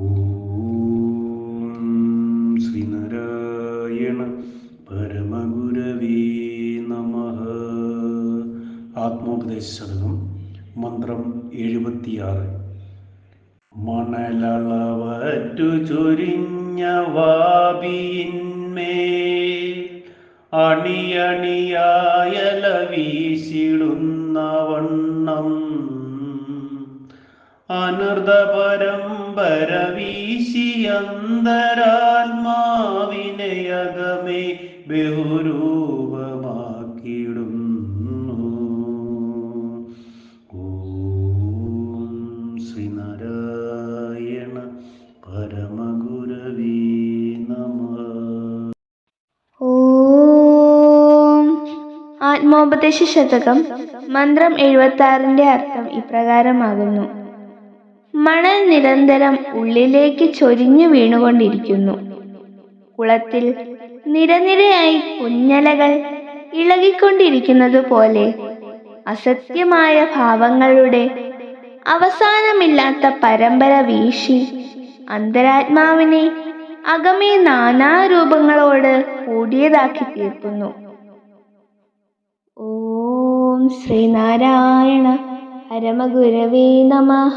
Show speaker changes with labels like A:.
A: ഓം ശ്രീനാരായണ പരമഗുരവേ നമ. ആത്മോപദേശം മന്ത്രം എഴുപത്തിയാറ്. മണലളവറ്റു ചൊരിഞ്ഞ വാബിയിന്മേ അണിയണിയായല വീശിടുന്ന വണ്ണം അനർദ്ധ പരമ്പര വീശിയന്തരാത്മാവിനയകമേ ബഹുരൂപമാക്കിയിടുന്നു. ഓം ശ്രീനാരായണ പരമഗുരവീ നമ.
B: ഓം ആത്മോപദേശ ശതകം മന്ത്രം എഴുപത്തി ആറിന്റെ അർത്ഥം ഇപ്രകാരമാകുന്നു. മണൽ നിരന്തരം ഉള്ളിലേക്ക് ചൊരിഞ്ഞു വീണുകൊണ്ടിരിക്കുന്നു. കുളത്തിൽ നിരനിരയായി കുഞ്ഞലകൾ ഇളകിക്കൊണ്ടിരിക്കുന്നത് പോലെ അസത്യമായ ഭാവങ്ങളുടെ അവസാനമില്ലാത്ത പരമ്പര വീശി അന്തരാത്മാവിനെ അകമേ നാനാരൂപങ്ങളോട് കൂടിയതാക്കി തീർക്കുന്നു. ഓം ശ്രീനാരായണ പരമഗുരവേ നമഃ.